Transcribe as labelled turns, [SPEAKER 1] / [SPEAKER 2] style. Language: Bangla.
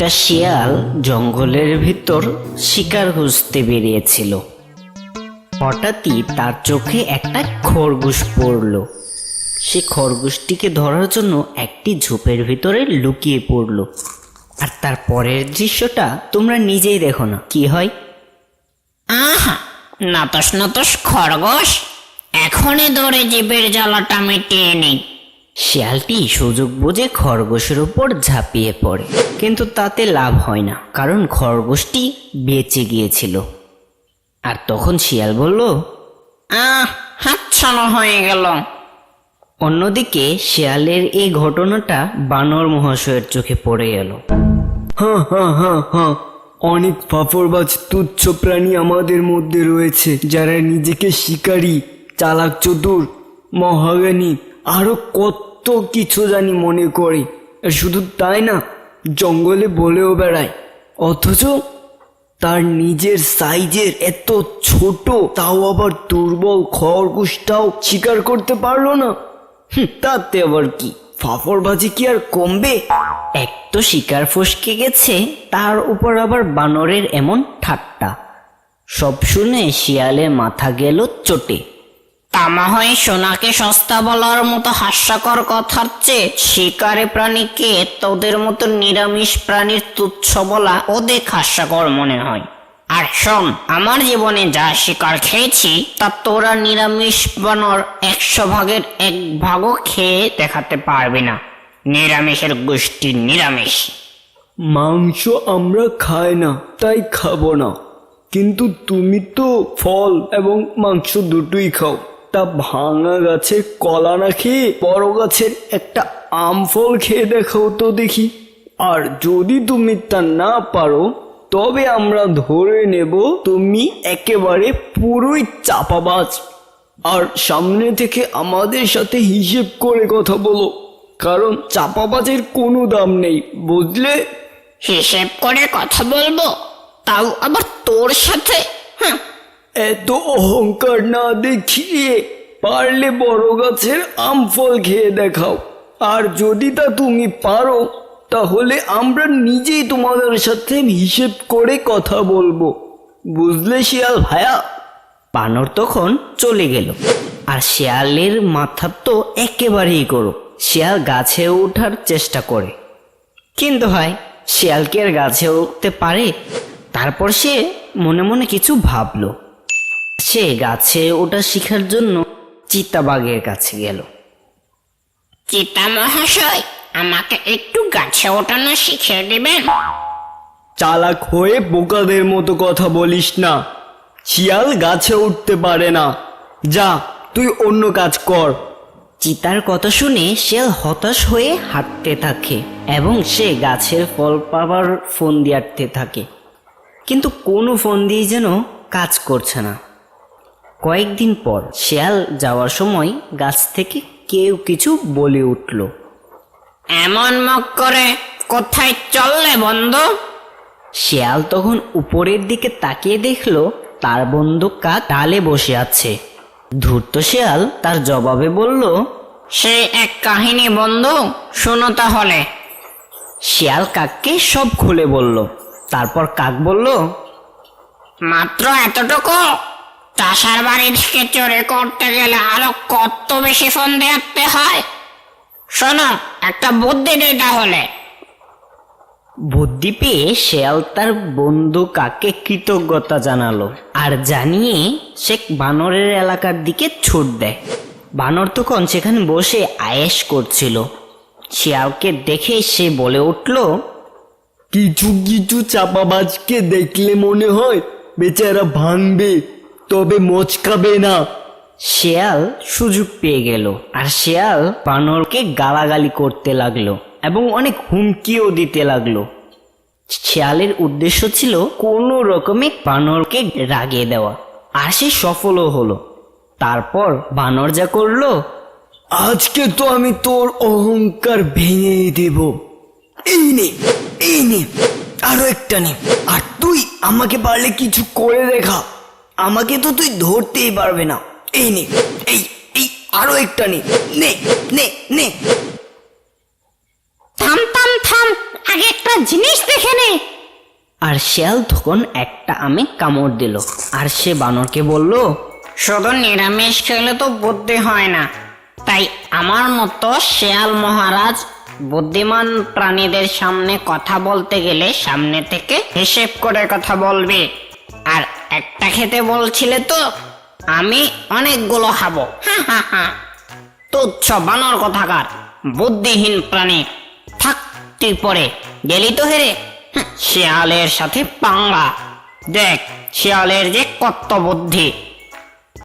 [SPEAKER 1] একটা শিয়াল জঙ্গলের ভিতর শিকার খুঁজতে বেরিয়েছিল। হঠাৎই তার চোখে একটা খরগোশ পড়ল। সে খরগোশটিকে ধরার জন্য একটি ঝোপের ভিতরে লুকিয়ে পড়ল। আর তার পরের দৃশ্যটা তোমরা নিজেই দেখো না, কি হয়?
[SPEAKER 2] আহা, নতস নতস খরগোশ, এখনই ধরে জীবের জ্বালাটা মিটিয়ে নেই।
[SPEAKER 1] শিয়ালটি সুযোগ বুঝে খরগোশের উপর ঝাঁপিয়ে পড়ে। কিন্তু তাতে লাভ হয় না, কারণ খরগোশটি বেঁচে গিয়েছিল। আর তখন শিয়াল বলল,
[SPEAKER 2] আহ, হাতছানো হয়ে গেল।
[SPEAKER 1] অন্যদিকে শিয়ালের এই ঘটনাটা বানর মহাশয়ের চোখে পড়ে গেল
[SPEAKER 3] অনেক ফাফরবাজ, তুচ্ছ প্রাণী আমাদের মধ্যে রয়েছে, যারা নিজেকে শিকারী, চালাক চতুর, মহাজ্ঞানী, আরও কত কিছু জানি মনে করে। শুধু তাই না, জঙ্গলে বলেও বেড়ায়। অথচ তার নিজের সাইজের এত ছোট, তাও আবার দুর্বল খরগোশটাও শিকার করতে পারল না। তাতে আবার কি? ফাফরবাজি কি আর কমবে?
[SPEAKER 1] এক তো শিকার ফসকে গেছে, তার উপর আবার বানরের এমন ঠাট্টা। সব শুনে শিয়ালের মাথা গেল চটে।
[SPEAKER 2] তামা হয়ে সোনাকে সস্তা বলার মতো হাস্যকর কথার চেয়ে শিকারে প্রাণীকে তোদের মতো নিরামিষ প্রাণীর তুচ্ছ বলা ওদের হাস্যকর মনে হয়। আর শোন, আমার জীবনে যা শিকার খেয়েছি, তা তোরা নিরামিষ বানর একশো ভাগের এক ভাগও খেয়ে দেখাতে পারবি না। নিরামিষের গোষ্ঠী নিরামিষ।
[SPEAKER 3] মাংস আমরা খাই না, তাই খাব না। কিন্তু তুমি তো ফল এবং মাংস দুটোই খাও। তা ভাঙা গাছে কলা না খেয়ে বড় গাছের একটা আম ফল খেয়ে দেখাও তো দেখি। আর যদি তুমি তা না পারো, তবে আমরা ধরে নেব তুমি একেবারে পুরোই চাপাবাজ। আর সামনে থেকে আমাদের সাথে হিসেব করে কথা বলো, কারণ চাপাবাজের কোনো দাম নেই, বুঝলে?
[SPEAKER 2] হিসেব করে কথা বলব? তাও আবার তোর সাথে? হ্যাঁ
[SPEAKER 3] এত অহংকার না দেখিয়ে পারলে বড় গাছের আম ফল খেয়ে দেখাও। আর যদি তা তুমি পারো, তাহলে আমরা নিজেই তোমাদের সাথে হিসেব করে কথা বলব। বুঝলে শিয়াল ভায়া?
[SPEAKER 1] বানর তখন চলে গেল। আর শিয়ালের মাথা তো একেবারেই করো শিয়াল গাছে ওঠার চেষ্টা করে। কিন্তু হয় শিয়ালকে আর গাছে উঠতে পারে? তারপর সে মনে মনে কিছু ভাবলো। সে গাছে ওঠা শিখার জন্য চিতাবাঘের কাছে গেল।
[SPEAKER 2] চিতা মহাশয় আমাকে একটু গাছে ওঠানো শিখিয়ে দিবেন?
[SPEAKER 3] চালাক হয়ে বোকাদের মতো কথা বলিস না। শিয়াল গাছে উঠতে পারে না। যা তুই অন্য কাজ কর।
[SPEAKER 1] চিতার কথা শুনে শিয়াল হতাশ হয়ে হাঁটতে থাকে এবং সে গাছের ফল পাবার ফোন দিয়ে আটতে থাকে। কিন্তু কোনো ফোন দিয়ে যেন কাজ করছে না। কয়েকদিন পর শিয়াল যাওয়ার সময় গাছ থেকে কেউ কিছু বলে উঠল,
[SPEAKER 2] এমন মুখ করে কোথায় চললে বন্ধু?
[SPEAKER 1] শিয়াল তখন উপরের দিকে তাকিয়ে দেখল, তার বন্ধু কাক ডালে বসে আছে। ধূর্ত শিয়াল তার জবাবে বলল,
[SPEAKER 2] সে এক কাহিনী বন্ধু, শোনো তাহলে।
[SPEAKER 1] শিয়াল কাককে সব খুলে বলল, তারপর কাক বলল,
[SPEAKER 2] মাত্র এতটুকু? চাষার বাড়ি থেকে চোরে করতে গেলে আরও কত বেশি ফোন দেখতে হয়? শোনো একটা বুদ্ধি দিই তাহলে।
[SPEAKER 1] বুদ্ধি পেয়ে শেয়াল তার বন্ধু কাকে কৃতজ্ঞতা জানালো আর জানিয়ে সে বানরের এলাকার দিকে ছুট দেয়। বানর তখন সেখানে বসে আয়েশ করছিল। শিয়ালকে দেখে সে বলে উঠল
[SPEAKER 3] কিছু কিছু চাপাবাজকে দেখলে মনে হয় বেচারা ভাঙবে। তবে মচকাবে না।
[SPEAKER 1] শেয়াল সুযোগ পেয়ে গেল আর শেয়াল বানরকে গালাগালি করতে লাগল এবং অনেক হুমকিও দিতে লাগল। শেয়ালের উদ্দেশ্য ছিল কোনো রকমে বানরকে রাগিয়ে দেওয়া আর সে সফলও হলো। তারপর বানর যা করল
[SPEAKER 3] আজকে তো আমি তোর অহংকার ভেঙে দেব। এই নে এই নে আরও একটা নে আর তুই আমাকে পারলে কিছু করে দেখা। আমাকে তো তুই ধরতেই পারবে না। এই নে এই এই আরও একটা নে নে নে নে।
[SPEAKER 2] থাম থাম থাম আগে একটা জিনিস দেখে নে।
[SPEAKER 1] আর শিয়াল তখন একটা আমে কামড় দিল। আর সে বানরকে বলল
[SPEAKER 2] শুধু নিরামিষ খেলে তো বুদ্ধি হয় না। তাই আমার মতো শেয়াল মহারাজ বুদ্ধিমান প্রাণীদের সামনে কথা বলতে গেলে সামনে থেকে হিসেব করে কথা বলবে। একটা খেতে বলছিলে তো আমি অনেকগুলো খাব। তুচ্ছ বানর কথাকার বুদ্ধিহীন প্রাণী থাক তুই পরে গেলি তো হেরে। হাহ, শিয়ালের সাথে পাঙ্গা। দেখ শিয়ালের যে কত বুদ্ধি।